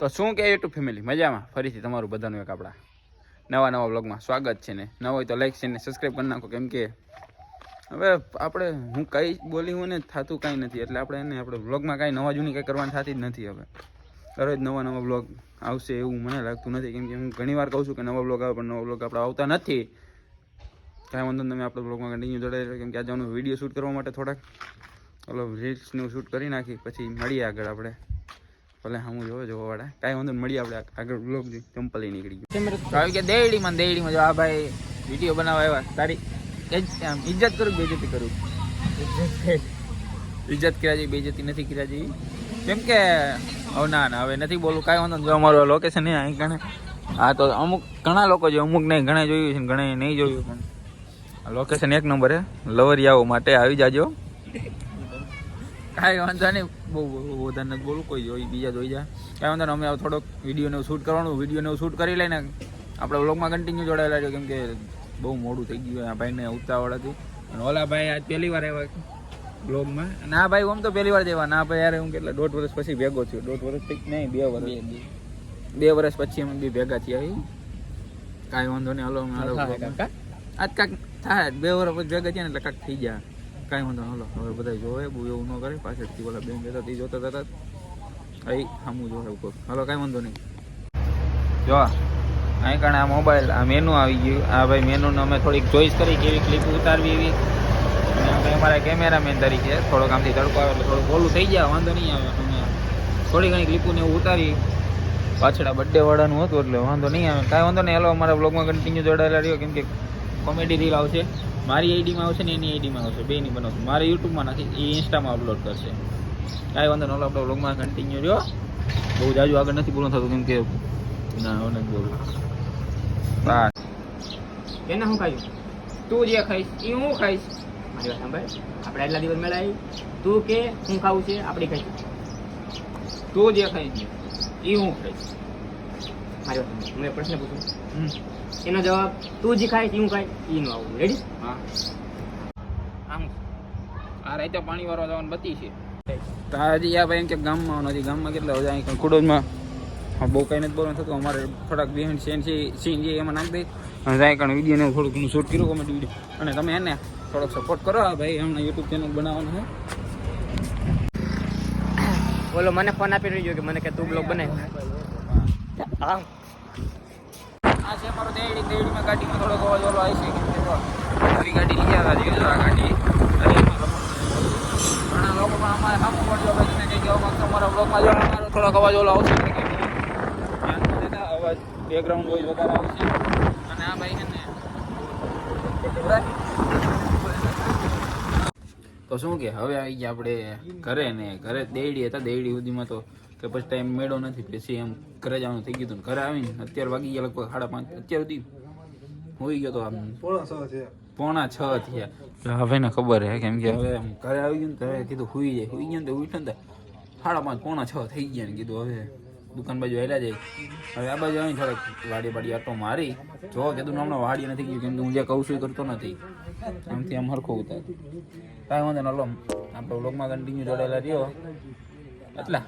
તો શું કે યુટ્યુબ ફેમિલી? મજામાં? ફરીથી તમારું બધાનું એક આપણા નવા નવા બ્લોગમાં સ્વાગત છે ને. ન હોય તો લાઈક છે ને સબસ્ક્રાઈબ કરી નાખો. કેમ કે હવે આપણે હું કંઈ બોલી હું ને થતું કાંઈ નથી. એટલે આપણે એને આપણે બ્લોગમાં કાંઈ નવા જૂની કંઈ કરવાની થતી જ નથી હવે. દરરોજ નવા નવા બ્લોગ આવશે એવું મને લાગતું નથી. કેમ કે હું ઘણી વાર કહું છું કે નવા બ્લોગ આવે પણ નવા બ્લોગ આપણે આવતા નથી. કાંઈ વાંધો તમે આપણે બ્લોગમાં કન્ટિન્યુ જોડાઈ કેમ કે આજે વીડિયો શૂટ કરવા માટે થોડાક, ઓલો રીલ્સનું શૂટ કરી નાખી. પછી મળીએ આગળ આપણે. ભલે હું જોવો જોવો વાળા. કાંઈ વાંધો મળી મળીએ આપણે આગળ બ્લોગ ચંપલ નીકળી ગયું. કારણ કે દેડીમાં દેડીમાં જો આ ભાઈ વીડિયો બનાવવા આવ્યા. તારી આમ ઇજ્જત કરું બેજતી કરું? ઇજ્જત કર્યા જેવી બેજતી નથી કર્યા જેવી કેમ કે હવે ના ના હવે નથી બોલું કાંઈ વાંધો જો અમારું લોકેશન નહીં અહીં ગણે હા તો અમુક ઘણા લોકો છે અમુક નહીં ઘણા જોયું છે ઘણા નહીં જોયું પણ. લોકેશન એક નંબર હે લવરિયાઓ માટે આવી જાજો. કાંઈ વાંધો નહીં. બહુ વધારે નથી બોલું કોઈ જોઈ બીજા જોઈ જાય. કાંઈ વાંધો નહીં અમે થોડોક વિડીયોને શૂટ કરવાનું. વિડીયોને શૂટ કરી લઈને આપણે વ્લોગમાં કન્ટિન્યુ જોડાયેલા છે. કેમ કે બહુ મોડું થઈ ગયું આ ભાઈને ઉતાવળ હતી અને ઓલા ભાઈ આજ પહેલી વાર આવ્યા બ્લોગમાં ના ભાઈ આમ તો પહેલી વાર જવા ના ભાઈ યાર હું કેટલા દોઢ વર્ષ પછી ભેગો થયો. દોઢ વર્ષ પછી નહીં બે વર્ષ. બે વર્ષ પછી અમે બી ભેગા થયા કાંઈ વાંધો નહીં હાલો અમે હાલો આજ કાંક થાય. બે વર્ષ પછી ભેગા થયા ને એટલે કાંક થઈ જાય. કાંઈ વાંધો હલો હવે બધા જોવે, બહુ એવું ન કરે. પાછળથી ઓલા બેન જતા તે જોતા જતા અહીં સામું જોવે ઉપર હલો, કાંઈ વાંધો નહીં. જો અહીં કારણે આ મોબાઈલ આ મેનુ આવી ગયું. આ ભાઈ મેનુને અમે થોડીક ચોઈસ કરી, કેવી ક્લિપ ઉતારવી એવી. અને ભાઈ અમારા કેમેરામેન તરીકે થોડોક આમથી તડકો આવે એટલે થોડુંક ઓલું થઈ જાય, વાંધો નહીં આવે. અમે થોડી ઘણી ક્લિપોને એવું ઉતારી. પાછળ બર્થડે વાળાનું હતું એટલે વાંધો નહીં આવે. કાંઈ વાંધો નહીં. હાલો, અમારા બ્લોગમાં કન્ટિન્યુ જોડાયેલા રહ્યો. કેમ કે કોમેડી રીલ આવશે મારી આઈડીમાં આવશે ને એની આઈડીમાં આવશે બે ની બનાવશે મારે યુટ્યુબમાં નાખી એ ઇન્સ્ટામાં અપલોડ કરશે. કાંઈ વાંધો નહીં હાલો આપણે બ્લોગમાં કન્ટિન્યુ રહ્યો. બહુ જાજુ આગળ નથી પૂરું થતું કેમ કે ના નથી બોલું. બસ. એને શું ખાયું? તું જે ખાઈશ એ હું ખાઈશ. મારી વાત સાંભળ. આપણે આટલા દિવસ મેળાવી તું કે હું ખાવું છે આપણી ખાઈ. તું જે ખાઈશ એ હું ખાઈશ. મારી વાત સાંભળ. હું પ્રશ્ન પૂછું. હમ. એનો જવાબ તું જે ખાય હું ખાઈશ એનું આવું. રેડી હા. આમ. આ રાતે પાણી વાળવા જવાનું બતી છે. તાજી આ ભાઈ એમ કે ગામમાં નથી ગામમાં કેટલા કુડોજમાં હા બહુ કંઈ નથી બોલવાનું થતું. અમારે થોડાક બિહાઇન્ડ સીન છે સીન છે એમાં નાખી દઈ અને જાય કારણ વિડીયોને થોડુંક ઘણું શૂટ કર્યું કોમેડી વીડિયો અને તમે એને થોડોક સપોર્ટ કરો. આ ભાઈ હમણાં યુટ્યુબ ચેનલ બનાવવાનું છે. બોલો મને ફોન આપી રહ્યો કે મને કે તું બ્લોગ બનાવ હા. આ છે અમારો દેડી દેડીમાં ગાડીમાં થોડોક અવાજ ઓલો આવી છે. કેમ કે ગાડી લઈ આવ્યા છે આ ગાડી. અને એમાં રમણ. ઘણા લોકો પણ અમારે સામું પડજો ભાઈ તમે કંઈક એવો માગતો અમારા બ્લોગમાં જો અમારો થોડોક અવાજ ઓલો આવશે. એટલે કે અવાજ બેકગ્રાઉન્ડ વોઇસ વધારે આવશે. અને આ ભાઈ છે ને તો શું કે હવે આવી ગયા આપણે ઘરે ને ઘરે દેડી હતા દેડી સુધીમાં તો કે પછી ટાઈમ મેળો નથી પછી એમ ઘરે જવાનું થઈ ગયું હતું ઘરે આવીને અત્યારે વાગી ગયા લગભગ સાડા પાંચ અત્યાર સુધી હોઈ ગયો તો આમ. પોણા છ થયા. હવે ને ખબર હે કેમ કે હવે આમ ઘરે આવી ગયું ને તો હવે કીધું હુઈ જાય હુઈ ગયા ને તો ઉઠ્યો ને તો સાડા પાંચ પોણા છ થઈ ગયા ને કીધું હવે દુકાન બાજુ હેલા જાય. હવે આ બાજુ આવીને થોડાક વાડી વાડી આટો મારી. જો કીધું ને હમણાં વાડી નથી ગયું કેમ કે હું જે કહું છું એ કરતો નથી. આમથી આમ હરખો ઉતાર. કાંઈ વાંધો ન લો આપણે બ્લોગમાં કન્ટિન્યુ જોડાયેલા રહ્યો. એટલા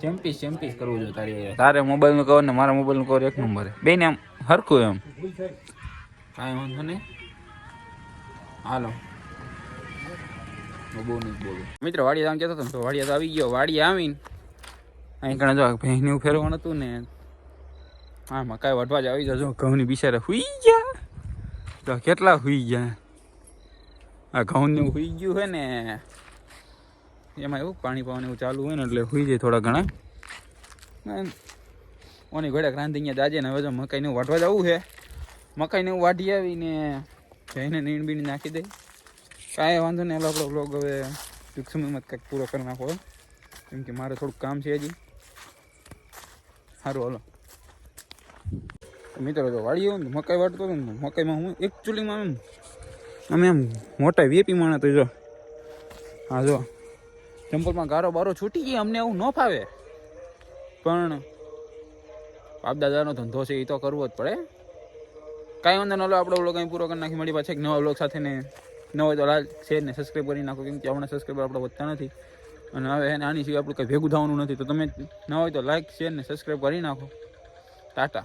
ચેમ્પીસ ચેમ્પીસ કરવું જોઈએ તારી તારે મોબાઈલનું કવર ને મારા મોબાઈલનું કવર એક નંબર બેને આમ હરખું એમ. કાંઈ વાંધો નહીં. હાલો. બહુ નથી બોલું. મિત્ર વાડિયા આમ કહેતો હતો તો વાડિયા તો આવી ગયો. વાડિયા આવીને અહીં કણે જો ભેંસને ફેરવાનું હતું ને. હા મકાઈ વટવા જ આવી જજો ઘઉંની બિચારા હુઈ ગયા. તો કેટલા હુઈ ગયા? આ ઘઉંનું હુઈ ગયું હોય ને. એમાં એવું પાણી પાવાનું એવું ચાલુ હોય ને એટલે હોઈ જાય થોડા ઘણા. ઓની ઘોડે ક્રાંતિ અહીંયા દાજે ને હવે જો મકાઈને વાટવા જવું છે. મકાઈને એવું વાટી આવીને જઈને નીણ બીણ નાખી દઈ કાંઈ વાંધો નહીં, હાલો આપણો બ્લોગ હવે ટૂંક સમયમાં કંઈક પૂરો કરી નાખો કેમ કે મારે થોડુંક કામ છે હજી. સારું હાલો. મિત્રો જો વાળી આવ્યો ને મકાઈ વાટતો હતો ને મકાઈમાં હું એકચ્યુઅલીમાં એમ અમે એમ મોટા વીએપી માણસ તો જો. હા, જો. ચંપલમાં ગારો બારો છૂટી ગઈ અમને એવું ન ફાવે. પણ બાપ દાદાનો ધંધો છે, એ તો કરવો જ પડે. કાંઈ વાંધો નલો આપણો બ્લોગ અહીં પૂરો કરી નાખી મળી પાછા એક નવા બ્લોગ સાથે ને. ન હોય તો લાલ શેર ને સબસ્ક્રાઈબ કરી નાખો, કેમ કે હમણાં સબસ્ક્રાઈબર આપણે વધતા નથી. અને હવે આની સિવાય આપણું કંઈ ભેગું થવાનું નથી. તો તમે ન હોય તો લાઈક શેર ને સબસ્ક્રાઈબ કરી નાખો. ટાટા.